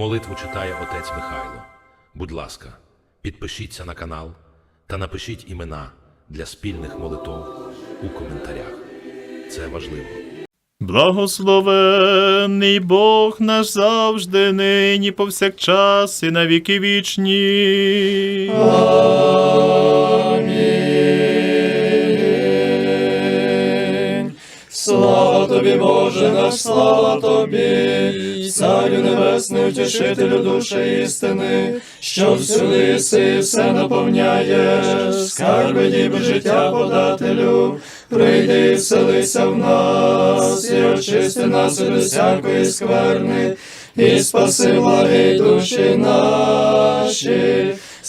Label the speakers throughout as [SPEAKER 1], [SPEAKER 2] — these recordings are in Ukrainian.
[SPEAKER 1] Молитву читає отець Михайло. Будь ласка, підпишіться на канал та напишіть імена для спільних молитов у коментарях. Це важливо.
[SPEAKER 2] Благословений Бог наш завжди, нині повсякчас і на віки вічні.
[SPEAKER 3] Амінь. Слава тобі, Боже наш, слава тобі, Царю небесний, утішителю душі істини, що всюди єси, все наповняєш, скарби діби життя подателю, прийди і вселися в нас, і очисти нас від усякої скверни, і спаси благі душі наші.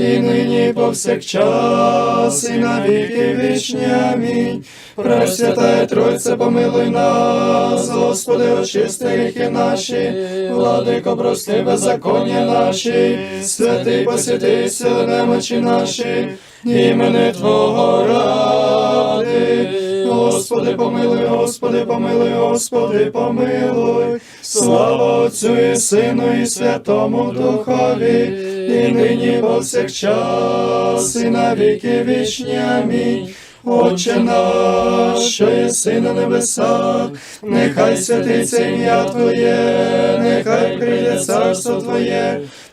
[SPEAKER 3] і нині, і повсякчас, і на віки вічні. Амінь. Пресвятая Тройце, помилуй нас, Господи, очисти гріхи наші, владико, прости беззаконня наші, святий посвяти сили немочі наші, імени Твого ради. Господи, помилуй, Господи, помилуй, Господи, помилуй. Слава Отцю і Сину, і Святому Духові, і нині, повсякчас, і на віки вічні. Амінь. Отче наш, що єси на небесах, нехай святиться ім'я Твоє, нехай прийде царство Твоє,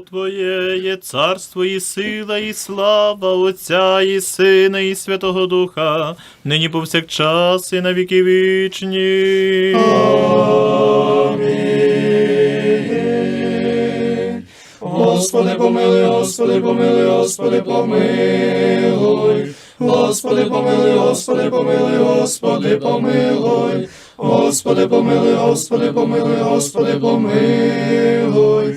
[SPEAKER 2] Твоє є царство і сила, і слава Отця, і Сина, і Святого Духа, нині повсякчас і на віки вічні.
[SPEAKER 3] Амінь. Господи, помилуй, Господи, помилуй, Господи, помилуй. Господи, помилуй, Господи, помилуй, Господи, помилуй. Господи, помилуй, Господи, помилуй, Господи, помилуй.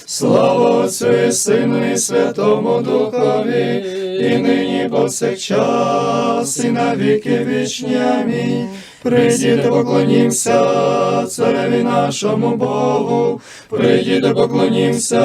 [SPEAKER 3] Слава Отцю і Сину і Святому Духові, і нині і повсякчас, і на віки вічні. Амінь. Прийдіте, поклонімся цареві нашому Богу, прийдіте, поклонімся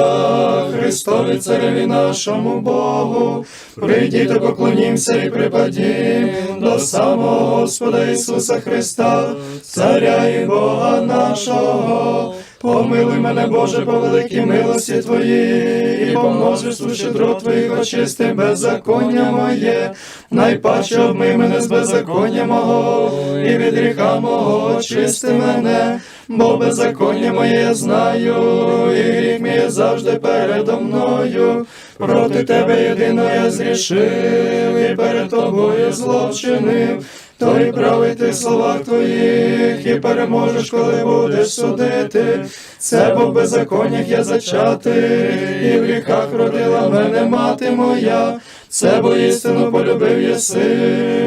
[SPEAKER 3] Христові цареві нашому Богу, прийдіте, поклонімся і припадім до самого Господа Ісуса Христа, Царя і Бога нашого. Помилуй мене, Боже, по великій милості Твоїй, і по множеству щедрот Твоїх очисти беззаконня моє, найпаче обмий мене з беззаконня мого, і від гріха мого очисти мене, бо беззаконня моє я знаю, і гріх мій завжди передо мною. Проти Тебе єдино я зрішив, і перед Тобою зло вчинив. То й правий ти в словах твоїх, і переможеш, коли будеш судити. Це бо в беззаконнях я зачати, і в гріхах родила мене мати моя. Це бо істину полюбив єси,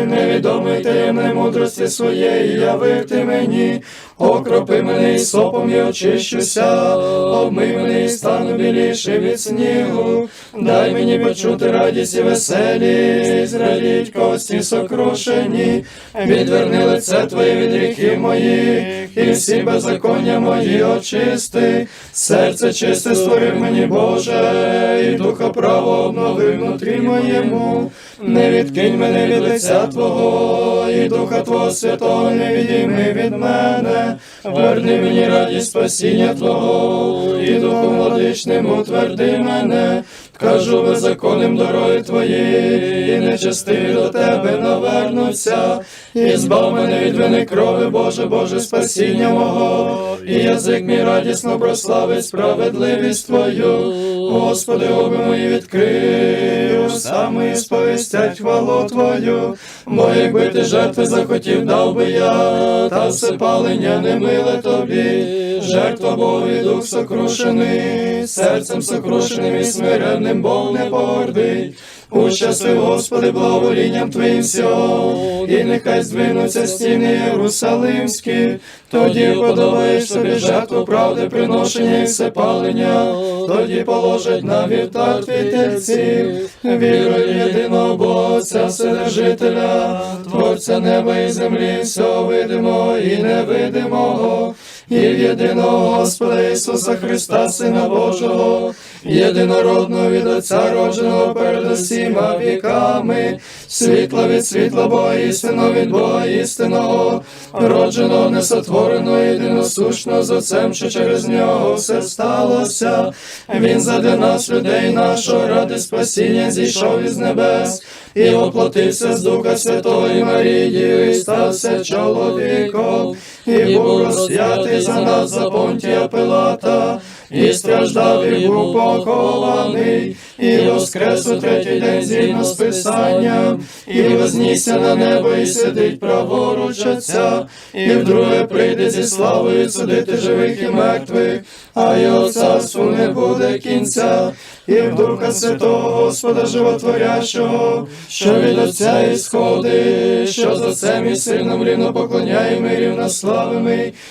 [SPEAKER 3] невідомий таємної мудрості своєї, явив ти мені, окропи мене і сопом і очищуся, обмий мене і стану біліше від снігу, дай мені почути радість і веселість, радіть кості сокрушені, відверни лице Твоє від гріхів моїх, і всі беззаконня мої очисти, серце чисте створив мені, Боже, і духа право обнови внутрі моєму, не відкинь мене від лиця Твого, і духа Твого святого не відійми від мене, верни мені радість спасіння Твого, і духом владичним утверди мене. Кажу беззаконним дороги твої, і нечестиві до тебе навернуться, і збав мене від вини крови, Боже, Боже, спасіння мого, і язик мій радісно прославить справедливість Твою, Господи, оби мої відкрив, устами сповістять хвалу Твою, бо якби ти жертви захотів, дав би я, та все палення не миле тобі, жертва Богу дух сокрушений, серцем сокрушеним і смиренним Бог не погордить. Ущасли, Господи, благоволінням Твоїм всього, і нехай здвинуться стіни Єрусалимські, тоді подобаєш собі жертву правди, приношення і всепалення, тоді положать на вівтар твій тельців, вірою єдиного Бога, Отця Вседержителя, Творця неба і землі, всього видимого і невидимого, і в єдиного Господа Ісуса Христа, Сина Божого, єдинородного від Отця родженого перед усіма віками, світла від світла Бога істинного від Бога істинного, родженого, несотвореного, єдиносушного з Отцем, що через нього все сталося. Він задля нас, людей нашого, ради спасіння зійшов із небес і воплотився з Духа Святого і Марії, і стався чоловіком, і був розп'ятий за нас за понтія Пилата, і страждав, і був похований, і воскрес у третій день згідно з Писанням, і вознісся на небо, і сидить праворуч Отця, і вдруге прийде зі славою судити живих і мертвих, а його царству не буде кінця, і в Духа Святого Господа Животворящого, що від Отця ісходить, що з Отцем і Сином рівно поклоняємо і рівнославимо,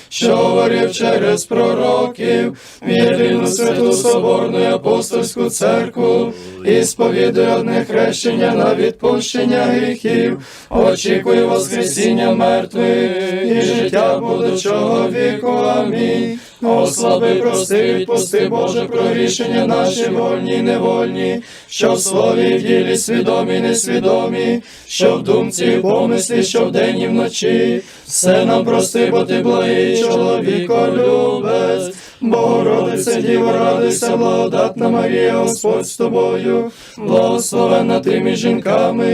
[SPEAKER 3] що говорив через пророків, в єдину святу соборну і апостольську церкву, і сповідує одне хрещення на відпущення гріхів, очікує Воскресіння мертвих і життя будучого віку. Амінь. Ослаби, прости, відпусти, Боже, про рішення наші вольні і невольні, що в слові в ділі свідомі, і несвідомі, що в думці і в помислі, що вдень і вночі. Все нам прости, бо ти благий чоловіко любець. Богородице, Діво, радуйся, благодатна Марія, Господь з тобою, благословенна ти між жінками,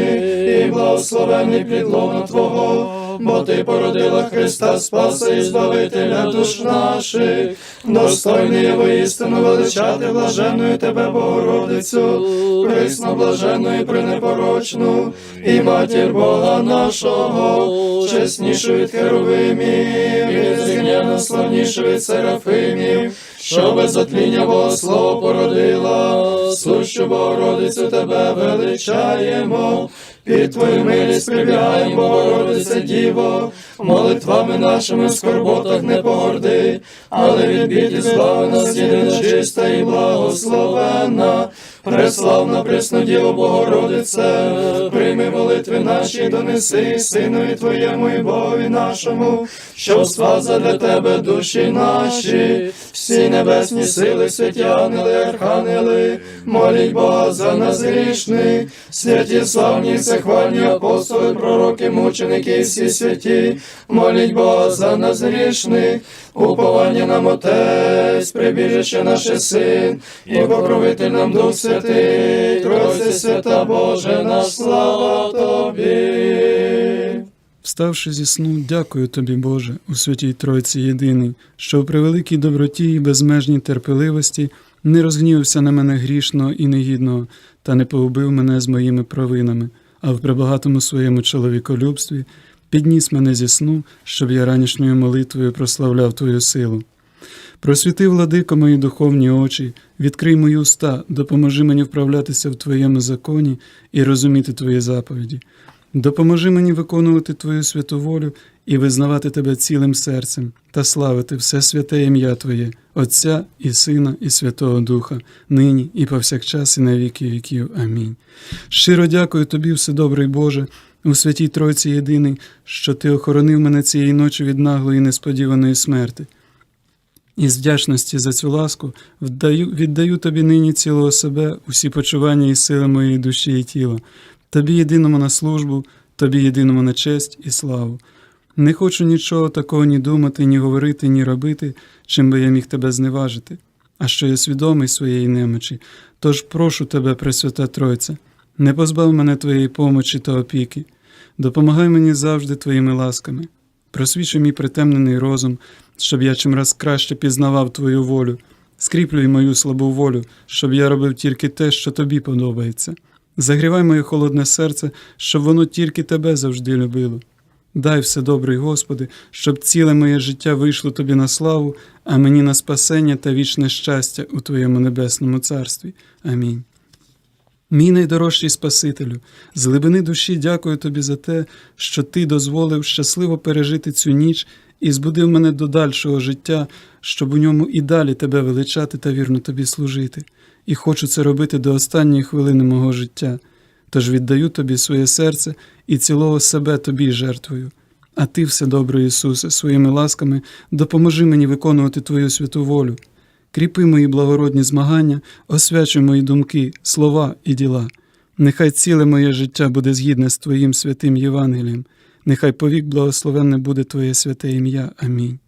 [SPEAKER 3] і благословенний плідлона Твого, бо ти породила Христа Спаса і Збавителя душ наших, достойний є воістину величати блаженною тебе, Богородицю, присно блаженну і пренепорочну, і матір Бога нашого, чеснішу від херовимів, і згняно славнішу від серафимів, що без отління Богослова породила, сущу Богородицю тебе величаємо, під твою милість прибігаємо, Богородице Діво, молитвами нашими в скорботах не погорди, але від бід і збави нас єдина чиста і благословенна, преславна Преснодіво Богородице, прийми молитви наші, донеси Синові Твоєму і Богові нашому, що спаса для Тебе душі наші, всі небесні сили, святі ангели, архангели, моліть Бога за нас грішних, святі славні, всехвальні апостоли, пророки, мученики, і всі святі, моліть Бога за нас грішних, уповання нам Отець, прибіжище наше Син, і покровитель нам Дух Святий, Тройце свята Боже, наш слава Тобі.
[SPEAKER 4] Вставши зі сну, дякую тобі, Боже, у святій Тройці єдиний, що в превеликій доброті і безмежній терпеливості не розгнівався на мене грішного і негідного, та не поубив мене з моїми провинами, а в пребагатому своєму чоловіколюбстві підніс мене зі сну, щоб я ранішньою молитвою прославляв Твою силу. Просвіти, владико, мої духовні очі, відкрий мої уста, допоможи мені вправлятися в Твоєму законі і розуміти Твої заповіді. Допоможи мені виконувати Твою святу волю і визнавати Тебе цілим серцем та славити все святе ім'я Твоє, Отця і Сина, і Святого Духа, нині і повсякчас, і на віки віків. Амінь. Щиро дякую Тобі, Вседобрий Боже, у святій Тройці єдиний, що Ти охоронив мене цієї ночі від наглої несподіваної смерти. І з вдячності за цю ласку вдаю, віддаю тобі нині цілого себе, усі почування і сили моєї душі і тіла, тобі єдиному на службу, тобі єдиному на честь і славу. Не хочу нічого такого ні думати, ні говорити, ні робити, чим би я міг тебе зневажити, а що я свідомий своєї немочі. Тож прошу тебе, Пресвята Тройця, не позбав мене твоєї помочі та опіки, допомагай мені завжди твоїми ласками. Просвічуй мій притемнений розум, щоб я чимраз краще пізнавав Твою волю, скріплюй мою слабу волю, щоб я робив тільки те, що тобі подобається. Загрівай моє холодне серце, щоб воно тільки тебе завжди любило. Дай все добрий Господи, щоб ціле моє життя вийшло тобі на славу, а мені на спасення та вічне щастя у Твоєму небесному царстві. Амінь. Мій найдорожчий Спасителю, з глибини душі дякую тобі за те, що ти дозволив щасливо пережити цю ніч і збудив мене до дальшого життя, щоб у ньому і далі тебе величати та вірно тобі служити. І хочу це робити до останньої хвилини мого життя. Тож віддаю тобі своє серце і цілого себе тобі жертвую. А ти, все добре, Ісусе, своїми ласками допоможи мені виконувати Твою святу волю. Кріпи мої благородні змагання, освячуй мої думки, слова і діла. Нехай ціле моє життя буде згідне з Твоїм святим Євангелієм, нехай повік благословенне буде Твоє святе ім'я. Амінь.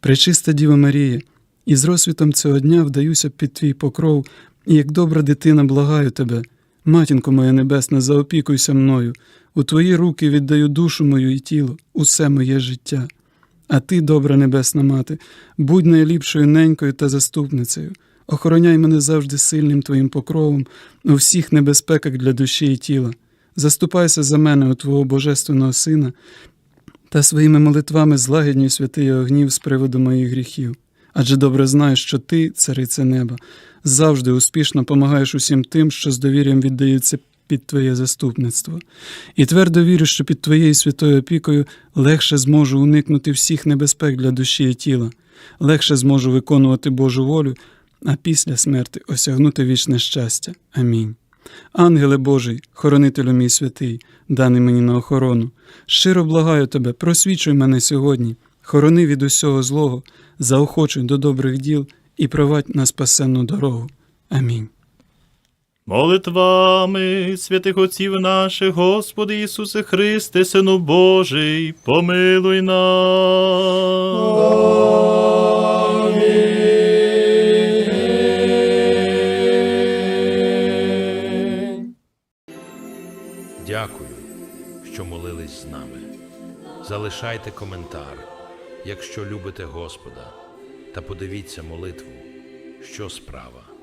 [SPEAKER 4] Пречиста Діва Марія, і з розсвітом цього дня вдаюся під Твій покров, і як добра дитина благаю Тебе. Матінко моя небесна, заопікуйся мною, у Твої руки віддаю душу мою і тіло, усе моє життя. А ти, добра небесна мати, будь найліпшою ненькою та заступницею. Охороняй мене завжди сильним Твоїм покровом у всіх небезпеках для душі і тіла. Заступайся за мене у Твого Божественного Сина та своїми молитвами злагіднюй святий його гнів з приводу моїх гріхів. Адже добре знаю, що ти, царице неба, завжди успішно помагаєш усім тим, що з довір'ям віддаються під Твоє заступництво. І твердо вірю, що під Твоєю святою опікою легше зможу уникнути всіх небезпек для душі і тіла, легше зможу виконувати Божу волю, а після смерти осягнути вічне щастя. Амінь. Ангеле Божий, хоронителю мій святий, даний мені на охорону, щиро благаю тебе, просвічуй мене сьогодні, хорони від усього злого, заохочуй до добрих діл і провадь на спасенну дорогу. Амінь.
[SPEAKER 2] Молитвами святих отців наших, Господи Ісусе Христе, Сину Божий, помилуй нас.
[SPEAKER 1] Дякую, що молились з нами. Залишайте коментар, якщо любите Господа, та подивіться молитву, що справа.